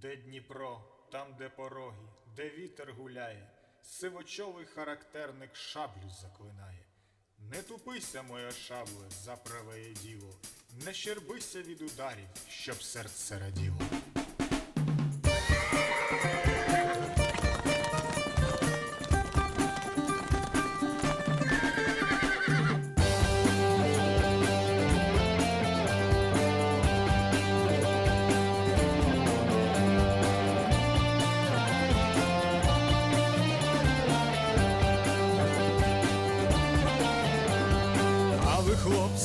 Де Дніпро, там, де пороги, де вітер гуляє, сивочолий характерник шаблю заклинає. Не тупися, моя шабле, за праве діло, не щербися від ударів, щоб серце раділо.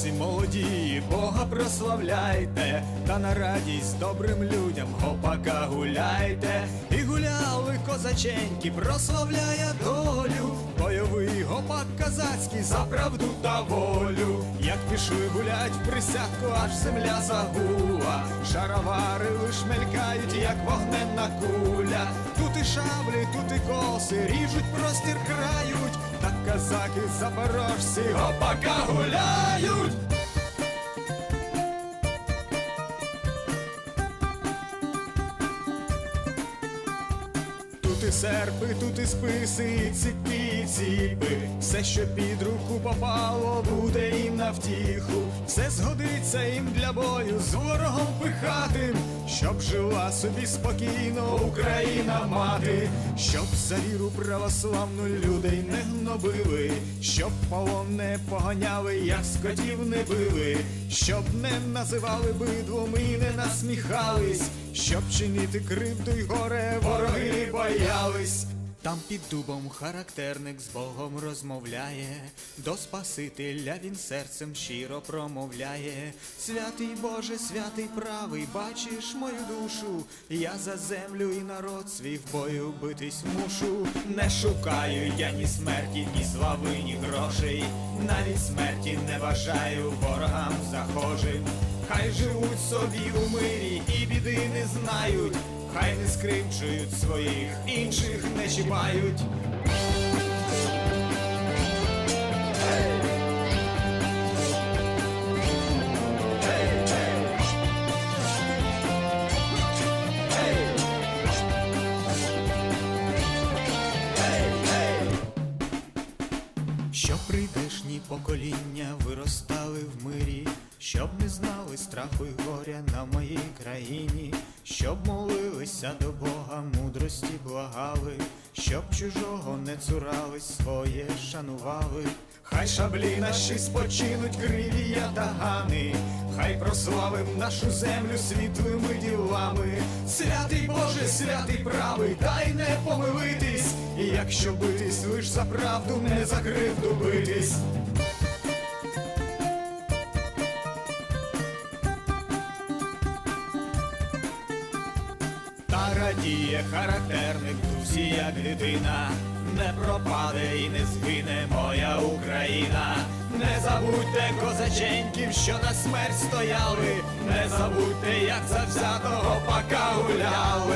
Ви, хлопці Бога прославляйте, та на радість добрим людям гопака гуляйте. І гуляли козаченьки, прославляє долю, бойовий гопак казацький за правду та волю. Як пішли гулять в присядку, аж земля загула, шаровари лиш мелькають, як вогненна куля. Тут і шаблі, тут і коси, ріжуть простір крають. Так казаки запорожці опака гуляють. Тут і серпи, тут і списи, і ціпі, і ціпи. Все, що під руку попало, буде їм на втіху. Все згодиться їм для бою з ворогом пихатим, щоб жила собі спокійно Україна мати, щоб за віру православну людей не гнобили, щоб полон не поганяли, як скотів не били, щоб не називали бидлом і не насміхались, щоб чинити кривду й горе вороги боялись. Там під дубом характерник з Богом розмовляє, до Спасителя він серцем щиро промовляє. Святий Боже, святий правий, бачиш мою душу, я за землю і народ свій в бою битись мушу. Не шукаю я ні смерті, ні слави, ні грошей, навіть смерті не бажаю ворогам захожим. Хай живуть собі у мирі і біди не знають, хай не скривчують своїх, інших не чіпають. Щоб прийдешні покоління виростали в мирі, щоб не знали страху й горя на моїй країні, щоб молилися до Бога, мудрості благали, щоб чужого не цурались, своє шанували. Хай шаблі наші спочинуть криві ятагани, хай прославим нашу землю світлими ділами. Святий Боже, святий правий, дай не помилитись, і якщо битись лиш за правду, не за кривду битись. Радіє характерник дусі, як дитина, не пропаде і не згине моя Україна. Не забудьте козаченьків, що на смерть стояли, не забудьте, як завзятого пока гуляли.